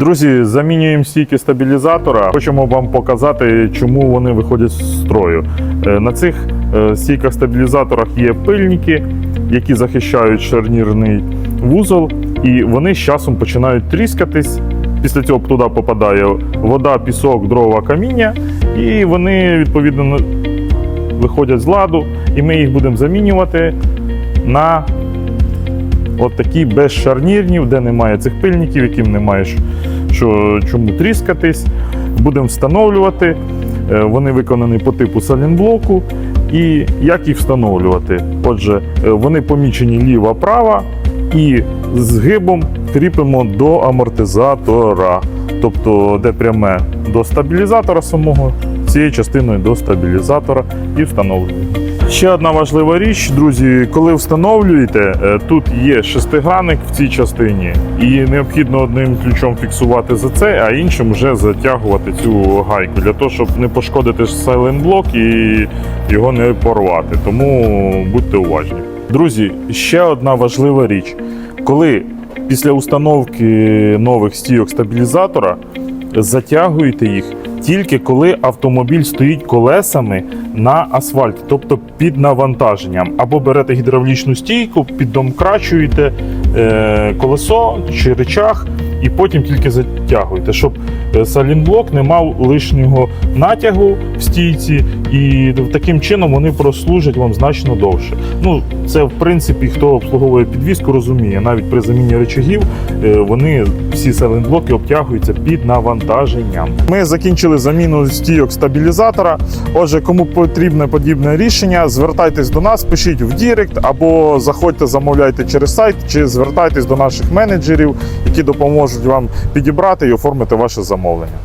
Друзі, замінюємо стійки стабілізатора. Хочемо вам показати, чому вони виходять з строю. Е, На цих е, стійках стабілізаторах є пильники, які захищають шарнірний вузол, і вони з часом починають тріскатись. Після цього туди попадає вода, пісок, дрова, каміння, і вони відповідно виходять з ладу, і ми їх будемо замінювати на от такі без де немає цих пильників, яким немає що, чому тріскатись. Будемо встановлювати. Е, Вони виконані по типу салінблоку. І як їх встановлювати? Отже, е, вони помічені ліва-права і згибом кріпимо до амортизатора. Тобто, де пряме до стабілізатора самого, цією частиною до стабілізатора і встановлюємо. Ще одна важлива річ, друзі, коли встановлюєте, е, тут є шестигранник в цій частині, і необхідно одним ключом фіксувати за це, а іншим вже затягувати цю гайку для того, щоб не пошкодити сайлентблок і його не порвати. Тому будьте уважні. Друзі, ще одна важлива річ. Коли після установки нових стійок стабілізатора затягуєте їх тільки коли автомобіль стоїть колесами на асфальті, тобто під навантаженням, або берете гідравлічну стійку, піддомкрачуєте е, колесо чи речах, і потім тільки затягуєте, щоб е, салінблок не мав лишнього натягу в стійці, і таким чином вони прослужать вам значно довше. Ну, це в принципі, хто обслуговує підвізку, розуміє. Навіть при заміні речагів е, вони всі саленблоки обтягуються під навантаженням. Ми закінчили заміну стійок стабілізатора. Отже, кому потрібне подібне рішення, звертайтесь до нас, пишіть в Дірект або заходьте, замовляйте через сайт, чи звертайтесь до наших менеджерів, які допоможуть вам підібрати і оформити ваше замовлення.